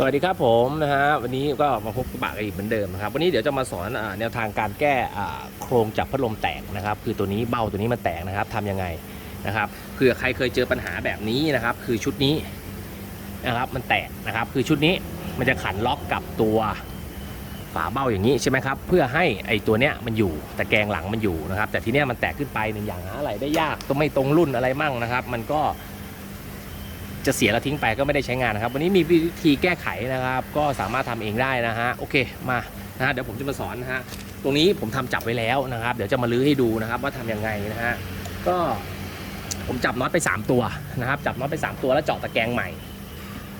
สวัสดีครับผมนะฮะวันนี้ก็มาพบกับปากกันอีกเหมือนเดิมนะครับวันนี้เดี๋ยวจะมาสอนอแนวทางการแก้โครงจับพัดลมแตกนะครับ คือตัวนี้เบ้าตัวนี้มันแตกนะครับทำยังไงนะครับเผื่อใครเคยเจอปัญหาแบบนี้นะครับ คือชุดนี้นะครับมันแตกนะครับ คือชุดนี้มันจะขันล็อกกับตัวฝาเบ้าอย่างนี้ใช่ไหมครับ เพื่อให้ไอตัวเนี้ยมันอยู่แต่แกงหลังมันอยู่นะครับ แต่ทีเนี้ยมันแตกขึ้นไปหนึ่งอย่างหาอะไรได้ยากต้องไม่ตรงรุ่นอะไรมั่งนะครับ มันก็ จะเสียแล้วทิ้งไปก็ไม่ได้ใช้งานนะครับ วันนี้มีวิธีแก้ไขนะครับ ก็สามารถทำเองได้นะฮะโอเคมานะฮะเดี๋ยวผมจะมาสอนนะฮะตรงนี้ผมทำจับไว้แล้วนะครับ เดี๋ยวจะมาลื้อให้ดูนะครับว่าทำยังไงนะฮะก็ผมจับน็อตไป 3 ตัวนะครับ จับน็อตไป 3 ตัวแล้วเจาะตะแกรงใหม่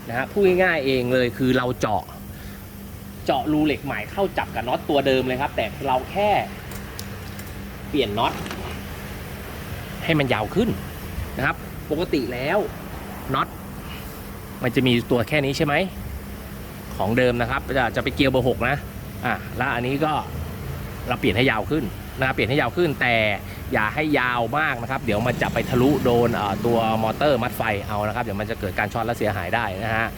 นะฮะพูดง่ายๆเองเลยคือเราเจาะเจาะรูเหล็กใหม่เข้าจับกับน็อตตัวเดิมเลยครับ แต่เราแค่เปลี่ยนน็อตให้มันยาวขึ้นนะครับ ปกติแล้ว น็อตมันจะมีตัวแค่นี้ใช่ไหมของเดิมนะครับจะจะไปเกียร์เบอร์หกนะอะแล้วอันนี้ก็เราเปลี่ยนให้ยาวขึ้นนะเปลี่ยนให้ยาวขึ้นแต่อย่าให้ยาวมากนะครับ เดี๋ยวมันจะไปทะลุโดนตัวมอเตอร์มัดไฟเอานะครับ เดี๋ยวมันจะเกิดการช็อตและเสียหายได้นะฮะ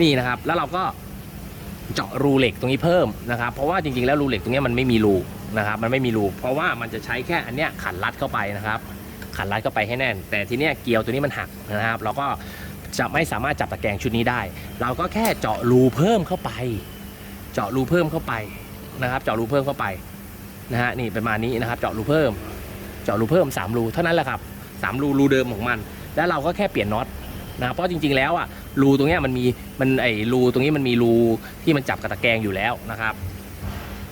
นี่นะครับแล้วเราก็เจาะรูเหล็กตรงนี้เพิ่มนะครับ เพราะว่าจริงๆแล้วรูเหล็กตรงนี้มันไม่มีรูนะครับ มันไม่มีรูเพราะว่ามันจะใช้แค่อันเนี้ยขันรัดเข้าไปนะครับ ขันรัดเข้าไปให้แน่น แต่ทีเนี้ยเกลียวตัวนี้มันหักนะครับเราก็จะไม่สามารถจับตะแกรงชุดนี้ได้ เราก็แค่เจาะรูเพิ่มเข้าไป เจาะรูเพิ่มเข้าไปนะครับ เจาะรูเพิ่มเข้าไปนะฮะนี่ประมาณนี้นะครับ เจาะรูเพิ่ม เจาะรูเพิ่ม 3 รูเท่านั้นแหละครับสามรูรูเดิมของมัน แล้วเราก็แค่เปลี่ยนน็อตนะครับเพราะจริงๆแล้วอะรูตรงเนี้ยมันมีมันไอรูตรงนี้มันมีรูที่มันจับกับตะแกรงอยู่แล้วนะครับ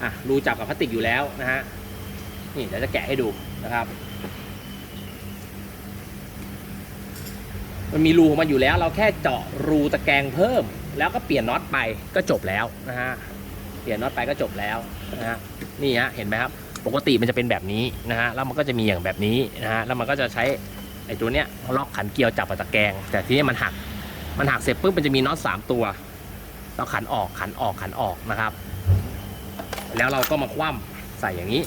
อะรูจับกับพลาสติกอยู่แล้วนะฮะนี่เดี๋ยวจะแกะให้ดูนะครับ มันมีรูของมันอยู่แล้ว เราแค่เจาะรูตะแกรงเพิ่ม แล้วก็เปลี่ยนน็อตไปก็จบแล้วนะฮะเปลี่ยนน็อตไปก็จบแล้วนะฮะนี่ฮะเห็นไหมครับปกติมันจะเป็นแบบนี้นะฮะแล้วมันก็จะมีอย่างแบบนี้นะฮะแล้วมันก็จะใช้ไอ้ตัวเนี้ยล็อกขันเกลียวจับกับตะแกรงแต่ทีนี้มันหักมันหักเสร็จปุ๊บมันจะมีน็อตสามตัวเราขันออกขันออกขันออกนะครับ แล้วเราก็มาคว่ำใส่อย่างนี้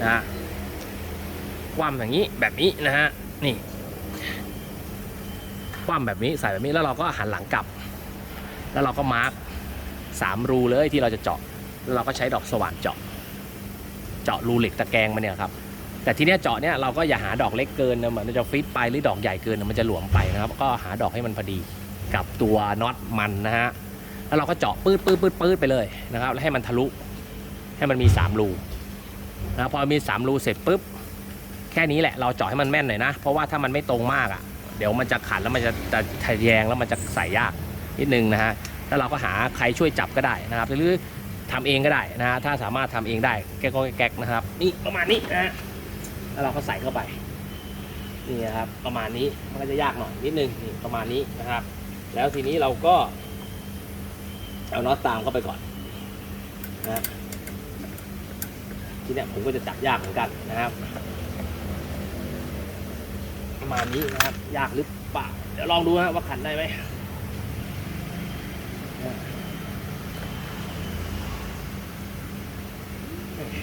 นะฮะคว่ำอย่างนี้แบบนี้นะฮะนี่ำแบบนี้ใส่แบบนี้แล้วเราก็หันหลังกลับ แล้วเราก็มาร์กสามรูเลยที่เราจะเจาะแล้วเราก็ใช้ดอกสว่านเจาะ เจาะรูเหล็กตะแกรงมาเนี่ยครับแต่ทีเนี้ยเจาะเนี่ยเราก็อย่าหาดอกเล็กเกินนะมันจะฟิตไปหรือดอกใหญ่เกินมันจะหลวมไปนะครับก็หาดอกให้มันพอดีกับตัวน็อตมันนะฮะแล้วเราก็เจาะปื๊ดปื๊ดปื๊ดปื๊ดไปเลยนะครับแล้วให้มันทะลุให้มันมีสามรูนะพอมีสามรูเสร็จปุ๊บแค่นี้แหละเราเจาะให้มันแม่นหน่อยนะ เพราะว่าถ้ามันไม่ตรงมากอะ เดี๋ยวมันจะขันแล้วมันจะจะทะแยงแล้วมันจะใส่ยากนิดนึงนะฮะแล้วเราก็หาใครช่วยจับก็ได้นะครับ หรือทำเองก็ได้นะฮะถ้าสามารถทำเองได้แก๊กแก๊กนะครับ นี่ประมาณนี้นะฮะแล้วเราก็ใส่เข้าไปนี่นะครับประมาณนี้มันก็จะยากหน่อยนิดนึงนี่ประมาณนี้นะครับ แล้วทีนี้เราก็เอาน็อตตามเข้าไปก่อนนะฮะทีเนี้ยผมก็จะจับยากเหมือนกันนะครับ ประมาณนี้นะครับ ยากหรือเปล่าเดี๋ยวลองดูนะว่าขันได้ไหม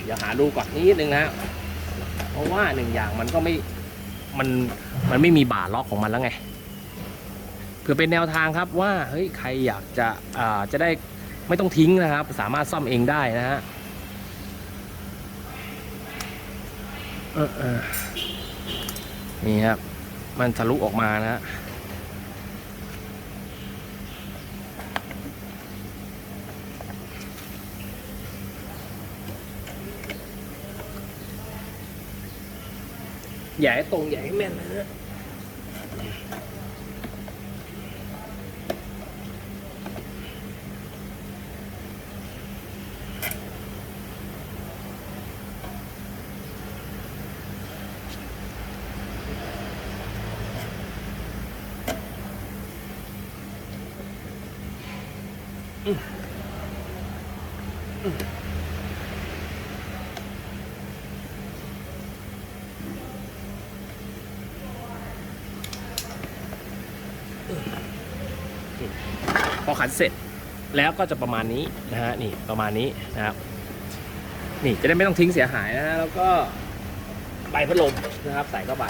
เดี๋ยวหาดูก่อนนิดนึงนะเพราะว่าหนึ่งอย่างมันก็ไม่ มัน มันไม่มีบ่าล็อกของมันแล้วไง เพื่อเป็นแนวทางครับว่า เฮ้ย ใครอยากจะอ่าจะได้ไม่ต้องทิ้งนะครับ สามารถซ่อมเองได้นะฮะ เออเออ นี่ครับ มันทะลุออกมานะฮะอย่าให้ตรงอย่าให้แม่นนะฮะ พอขันเสร็จแล้วก็จะประมาณนี้นะฮะนี่ประมาณนี้นะครับนี่จะได้ไม่ต้องทิ้งเสียหายนะฮะแล้วก็ใบพัดลมนะครับ ใส่เข้าไป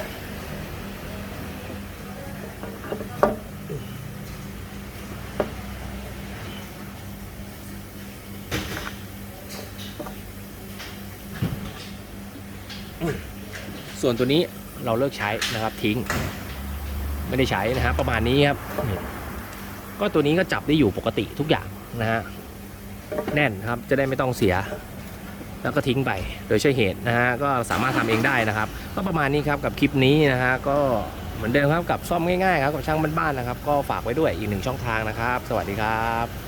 ส่วนตัวนี้เราเลิกใช้นะครับทิ้ง ไม่ได้ใช้นะฮะประมาณนี้ครับ ก็ตัวนี้ก็จับได้อยู่ปกติทุกอย่างนะฮะแน่นครับจะได้ไม่ต้องเสีย แล้วก็ทิ้งไปโดยใช่เหตุนะฮะก็สามารถทำเองได้นะครับ ก็ประมาณนี้ครับกับคลิปนี้นะฮะก็เหมือนเดิมครับกับซ่อมง่ายๆครับกับช่างบ้านๆนะครับ ก็ฝากไว้ด้วยอีกหนึ่งช่องทางนะครับ สวัสดีครับ